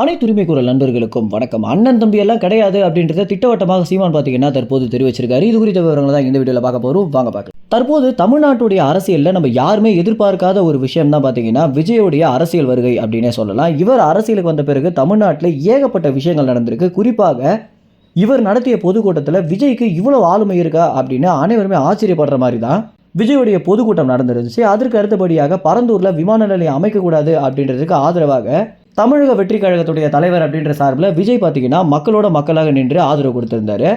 அனைத்து உரிமை குரல் நண்பர்களுக்கும் வணக்கம். அண்ணன் தம்பி எல்லாம் கிடையாது அப்படின்றத திட்டவட்டமாக சீமான் பார்த்தீங்கன்னா தற்போது தெரிவிச்சிருக்காரு? இது குறித்த விவரங்களை தான் இந்த வீடியோவில் பார்க்க போகிறோம் வாங்க பார்க்கலாம். தற்போது தமிழ்நாட்டுடைய அரசியலில் நம்ம யாருமே எதிர்பார்க்காத ஒரு விஷயம் தான் பார்த்தீங்கன்னா விஜயோடைய அரசியல் வருகை அப்படின்னே சொல்லலாம். இவர் அரசியலுக்கு வந்த பிறகு தமிழ்நாட்டில் ஏகப்பட்ட விஷயங்கள் நடந்திருக்கு. குறிப்பாக இவர் நடத்திய பொதுக்கூட்டத்தில் விஜய்க்கு இவ்வளோ ஆளுமை இருக்கா அப்படின்னு அனைவருமே ஆச்சரியப்படுற மாதிரி தான் விஜயுடைய பொதுக்கூட்டம் நடந்திருந்துச்சு. அதற்கு அடுத்தபடியாக பரந்தூரில் விமான நிலையம் அமைக்கக்கூடாது அப்படின்றதுக்கு ஆதரவாக தமிழக வெற்றி கழகத்துடைய தலைவர் அப்படின்ற சார்பில் விஜய் பார்த்தீங்கன்னா மக்களோட மக்களாக நின்று ஆதரவு கொடுத்திருந்தாரு.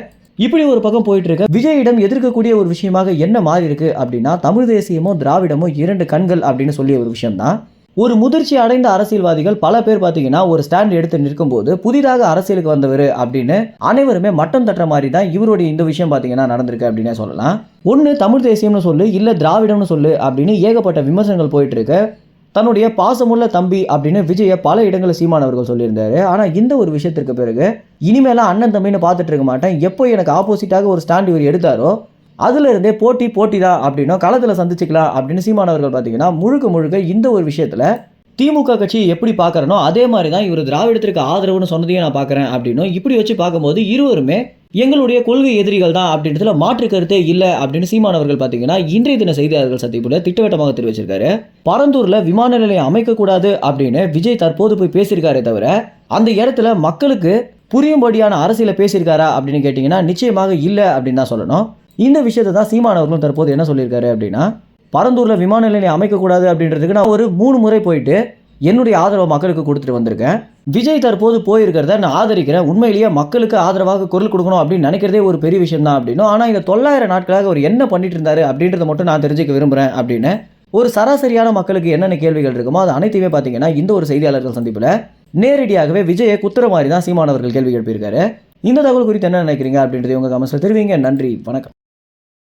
இப்படி ஒரு பக்கம் போயிட்டு இருக்க விஜயிடம் எதிர்க்கக்கூடிய ஒரு விஷயமாக என்ன மாறி இருக்கு அப்படின்னா தமிழ் தேசியமோ திராவிடமோ இரண்டு கண்கள் அப்படின்னு சொல்லிய ஒரு விஷயம் தான் ஒரு முதிர்ச்சி அடைந்த அரசியல்வாதிகள் பல பேர் பார்த்தீங்கன்னா ஒரு ஸ்டாண்ட் எடுத்து நிற்கும்போது புதிதாக அரசியலுக்கு வந்தவர் அப்படின்னு அனைவருமே மட்டம் தட்டுற மாதிரி தான் இவருடைய இந்த விஷயம் பார்த்தீங்கன்னா நடந்திருக்கு அப்படின்னே சொல்லலாம். ஒன்று தமிழ் தேசியம்னு சொல்லு இல்லை திராவிடம்னு சொல்லு அப்படின்னு ஏகப்பட்ட விமர்சனங்கள் போயிட்டு இருக்கு தன்னுடைய பாசமுள்ள தம்பி அப்படின்னு விஜயை பல இடங்களில் சீமானவர்கள் சொல்லியிருந்தாரு. ஆனால் இந்த ஒரு விஷயத்திற்கு பிறகு இனிமேலாம் அண்ணன் தம்பின்னு பார்த்துட்டு இருக்க மாட்டேன். எப்போ எனக்கு ஆப்போசிட்டாக ஒரு ஸ்டாண்ட் இவர் எடுத்தாரோ அதுலேருந்தே போட்டி போட்டி தான் களத்தில் சந்திச்சுக்கலாம் அப்படின்னு சீமானவர்கள் பார்த்தீங்கன்னா முழுக்க முழுக்க இந்த ஒரு விஷயத்தில் திமுக கட்சியை எப்படி பார்க்குறனோ அதே மாதிரி தான் இவர் திராவிடத்திற்கு ஆதரவுன்னு சொன்னதையும் நான் பார்க்குறேன் அப்படின்னும் இப்படி வச்சு பார்க்கும்போது இருவருமே எங்களுடைய கொள்கை எதிரிகள் தான் அப்படின்றதுல மாற்று கருத்தே இல்லை அப்படின்னு சீமானவர்கள் பார்த்தீங்கன்னா இன்றைய தின செய்தியாளர்கள் சந்திப்புல திட்டவட்டமாக தெரிவிச்சிருக்காரு. பரந்தூர்ல விமான நிலையம் அமைக்கக்கூடாது அப்படின்னு விஜய் தற்போது போய் பேசியிருக்காரே தவிர அந்த இடத்துல மக்களுக்கு புரியும்படியான அரசியலை பேசியிருக்காரா அப்படின்னு கேட்டிங்கன்னா நிச்சயமாக இல்லை அப்படின்னு தான் சொல்லணும். இந்த விஷயத்தை தான் சீமானவர்களும் தற்போது என்ன சொல்லியிருக்காரு அப்படின்னா பரந்தூரில் விமான நிலையம் அமைக்கக்கூடாது அப்படின்றதுக்கு நான் ஒரு மூணு முறை போயிட்டு என்னுடைய ஆதரவை மக்களுக்கு கொடுத்துட்டு வந்திருக்கேன். விஜய் தற்போது போயிருக்கிறத நான் ஆதரிக்கிறேன். உண்மையிலேயே மக்களுக்கு ஆதரவாக குரல் கொடுக்கணும் அப்படின்னு நினைக்கிறதே ஒரு பெரிய விஷயம் தான் அப்படின்னும் ஆனால் இந்த தொள்ளாயிரம் நாட்களாக அவர் என்ன பண்ணிட்டு இருந்தாரு அப்படின்றத மட்டும் நான் தெரிஞ்சுக்க விரும்புகிறேன் அப்படின்னு. ஒரு சராசரியான மக்களுக்கு என்னென்ன கேள்விகள் இருக்குமோ அது அனைத்தையுமே பார்த்தீங்கன்னா இந்த ஒரு செய்தியாளர்கள் சந்திப்பில் நேரடியாகவே விஜயை குத்துற மாதிரி தான் சீமானவர்கள் கேள்வி எழுப்பியிருக்காரு. இந்த தகவல் குறித்து என்ன நினைக்கிறீங்க அப்படின்றது உங்கள் கமெண்ட்ஸில் தெரிவிங்க. நன்றி. வணக்கம்.